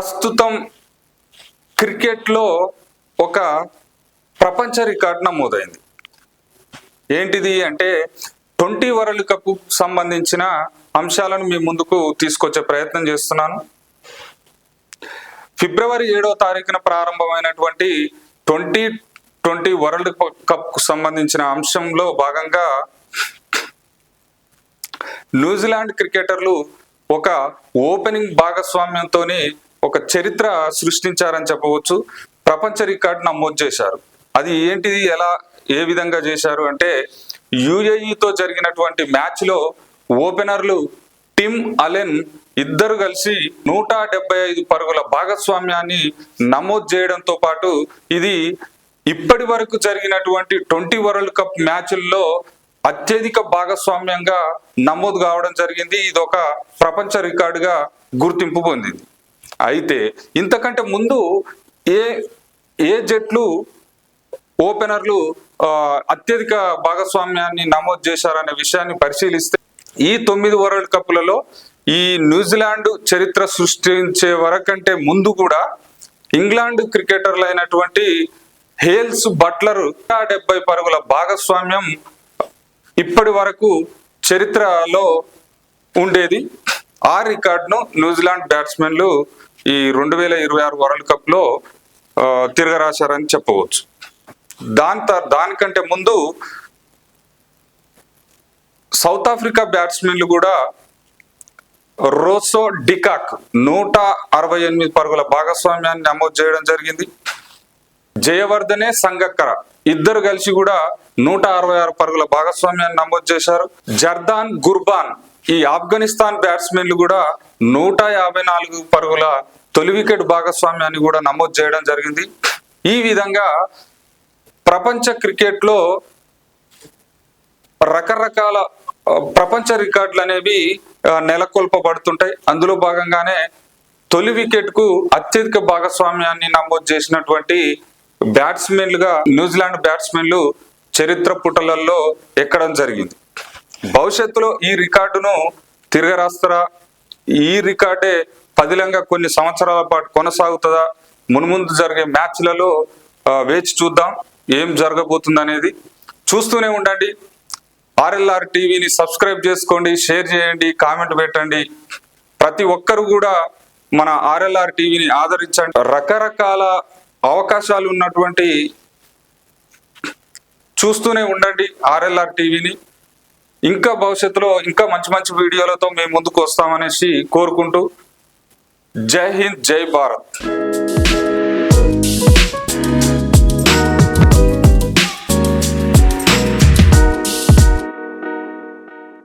ప్రస్తుతం క్రికెట్లో ఒక ప్రపంచ రికార్డ్ నమోదైంది. ఏంటిది అంటే ట్వంటీ వరల్డ్ కప్ సంబంధించిన అంశాలను మీ ముందుకు తీసుకొచ్చే ప్రయత్నం చేస్తున్నాను. ఫిబ్రవరి ఏడో తారీఖున ప్రారంభమైనటువంటి ట్వంటీ ట్వంటీ వరల్డ్ కప్ సంబంధించిన అంశంలో భాగంగా న్యూజిలాండ్ క్రికెటర్లు ఒక ఓపెనింగ్ భాగస్వామ్యంతోనే ఒక చరిత్ర సృష్టించారని చెప్పవచ్చు. ప్రపంచ రికార్డు నమోదు చేశారు. అది ఏంటిది? ఎలా ఏ విధంగా చేశారు? అంటే యుఏఈతో జరిగినటువంటి మ్యాచ్లో ఓపెనర్లు టిమ్ అలెన్ ఇద్దరు కలిసి నూట డెబ్బై ఐదు పరుగుల భాగస్వామ్యాన్ని నమోదు చేయడంతో పాటు ఇది ఇప్పటి వరకు జరిగినటువంటి ట్వంటీ వరల్డ్ కప్ మ్యాచ్ల్లో అత్యధిక భాగస్వామ్యంగా నమోదు కావడం జరిగింది. ఇది ఒక ప్రపంచ రికార్డుగా గుర్తింపు పొందింది. అయితే ఇంతకంటే ముందు ఏ ఏ జట్లు ఓపెనర్లు అత్యధిక భాగస్వామ్యాన్ని నమోదు చేశారనే విషయాన్ని పరిశీలిస్తే ఈ తొమ్మిది వరల్డ్ కప్లలో ఈ న్యూజిలాండ్ చరిత్ర సృష్టించే వరకంటే ముందు కూడా ఇంగ్లాండ్ క్రికెటర్లు అయినటువంటి హేల్స్ బట్లర్ డెబ్బై పరుగుల భాగస్వామ్యం ఇప్పటి వరకు చరిత్రలో ఉండేది. ఆ రికార్డును న్యూజిలాండ్ బ్యాట్స్మెన్లు ఈ రెండు వేల ఇరవై ఆరు వరల్డ్ కప్లో ఆ, తిరగరాశారని చెప్పవచ్చు. దాని దానికంటే ముందు సౌత్ ఆఫ్రికా బ్యాట్స్మెన్లు కూడా రోసో డికాక్ నూట అరవై ఎనిమిది పరుగుల భాగస్వామ్యాన్ని నమోదు చేయడం జరిగింది. జయవర్ధనే సంగక్కర ఇద్దరు కలిసి కూడా నూట అరవై ఆరు పరుగుల భాగస్వామ్యాన్ని నమోదు చేశారు. జర్దాన్ గుర్బాన్ ఈ ఆఫ్ఘనిస్తాన్ బ్యాట్స్మెన్లు కూడా నూట యాభై నాలుగు పరుగుల తొలి వికెట్ భాగస్వామ్యాన్ని కూడా నమోదు చేయడం జరిగింది. ఈ విధంగా ప్రపంచ క్రికెట్లో రకరకాల ప్రపంచ రికార్డులు అనేవి నెలకొల్పబడుతుంటాయి. అందులో భాగంగానే తొలి వికెట్కు అత్యధిక భాగస్వామ్యాన్ని నమోదు చేసినటువంటి బ్యాట్స్మెన్లుగా న్యూజిలాండ్ బ్యాట్స్మెన్లు చరిత్ర పుటలలో ఎక్కడం జరిగింది. భవిష్యత్తులో ఈ రికార్డును తిరగరాస్తారా? ఈ రికార్డే పదిలంగా కొన్ని సంవత్సరాల పాటు కొనసాగుతుందా? మున్ముందు జరిగే మ్యాచ్లలో వేచి చూద్దాం ఏం జరగబోతుంది అనేది చూస్తూనే ఉండండి. ఆర్ఎల్ఆర్ టీవీని సబ్స్క్రైబ్ చేసుకోండి షేర్ చేయండి కామెంట్ పెట్టండి. ప్రతి ఒక్కరు కూడా మన ఆర్ఎల్ఆర్ టీవీని ఆదరించండి. రకరకాల అవకాశాలు ఉన్నటువంటి చూస్తూనే ఉండండి ఆర్ఎల్ఆర్ టీవీని. ఇంకా భవిష్యత్తులో ఇంకా మంచి మంచి వీడియోలతో మేము ముందుకు వస్తామనేసి కోరుకుంటూ జై హింద్ జై భారత్.